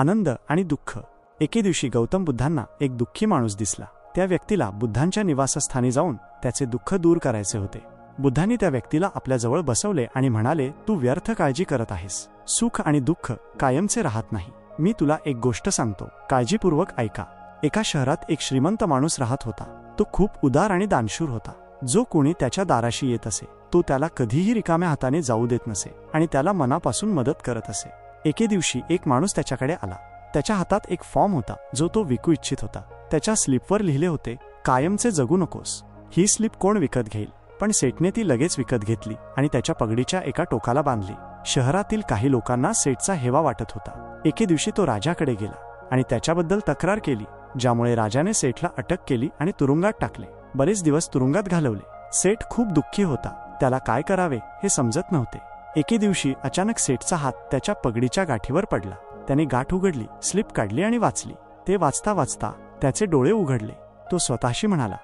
आनंद आणि दुःख. एके दिवशी गौतम बुद्धांना एक दुःखी माणूस दिसला. त्या व्यक्तीला बुद्धांच्या निवासस्थानी जाऊन त्याचे दुःख दूर करायचे होते. बुद्धांनी त्या व्यक्तीला आपल्याजवळ बसवले आणि म्हणाले तू व्यर्थ काळजी करत आहेस. सुख आणि दुःख कायमचे राहत नाही. मी तुला एक गोष्ट सांगतो. काळजीपूर्वक ऐका. एका शहरात एक श्रीमंत माणूस राहत होता. तो खूप उदार आणि दानशूर होता. जो कोणी त्याच्या दाराशी येत असे तो त्याला कधीही रिकाम्या हाताने जाऊ देत नसे आणि त्याला मनापासून मदत करत असे. एके दिवशी एक माणूस त्याच्याकडे आला. त्याच्या हातात एक फॉर्म होता जो तो विकू इच्छित होता. त्याच्या स्लिपवर लिहिले होते कायमचे जगू नकोस. ही स्लिप कोण विकत घेईल? पण सेठने ती लगेच विकत घेतली आणि त्याच्या पगडीच्या एका टोकाला बांधली. शहरातील काही लोकांना सेठचा हेवा वाटत होता. एके दिवशी तो राजाकडे गेला आणि त्याच्याबद्दल तक्रार केली ज्यामुळे राजाने सेठला अटक केली आणि तुरुंगात टाकले. बरेच दिवस तुरुंगात घालवले. सेठ खूप दुःखी होता. त्याला काय करावे हे समजत नव्हते. एके दिवशी अचानक सेठचा हात त्याच्या पगडीच्या गाठीवर पडला. त्याने गाठ उघडली स्लिप काढली आणि वाचली. ते वाचता वाचता त्याचे डोळे उघडले. तो स्वतःशी म्हणाला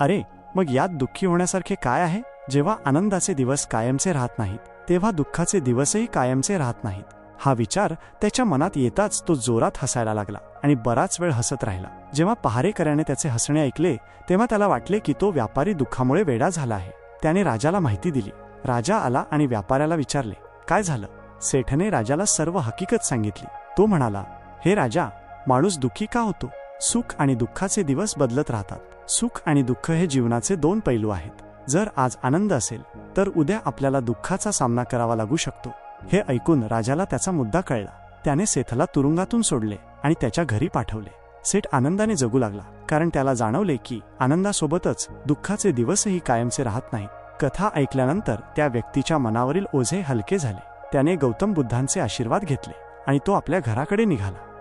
अरे मग यात दुःखी होण्यासारखे काय आहे? जेव्हा आनंदाचे दिवस कायमचे राहत नाहीत तेव्हा दुःखाचे दिवसही कायमचे राहत नाहीत. हा विचार त्याच्या मनात येताच तो जोरात हसायला लागला आणि बराच वेळ हसत राहिला. जेव्हा पहारेकऱ्याने त्याचे हसणे ऐकले तेव्हा त्याला वाटले की तो व्यापारी दुःखामुळे वेडा झाला आहे. त्याने राजाला माहिती दिली. राजा आला आणि व्यापाऱ्याला विचारले काय झालं? सेठने राजाला सर्व हकीकत सांगितली. तो म्हणाला हे राजा माणूस दुःखी का होतो? सुख आणि दुःखाचे दिवस बदलत राहतात. सुख आणि दुःख हे जीवनाचे दोन पैलू आहेत. जर आज आनंद असेल तर उद्या आपल्याला दुःखाचा सामना करावा लागू शकतो. हे ऐकून राजाला त्याचा मुद्दा कळला. त्याने सेथला तुरुंगातून सोडले आणि त्याच्या घरी पाठवले. सेठ आनंदाने जगू लागला कारण त्याला जाणवले की आनंदासोबतच दुःखाचे दिवसही कायमचे राहत नाहीत. कथा ऐकल्यानंतर त्या व्यक्तीच्या मनावरील ओझे हलके झाले. त्याने गौतम बुद्धांचे आशीर्वाद घेतले आणि तो आपल्या घराकडे निघाला.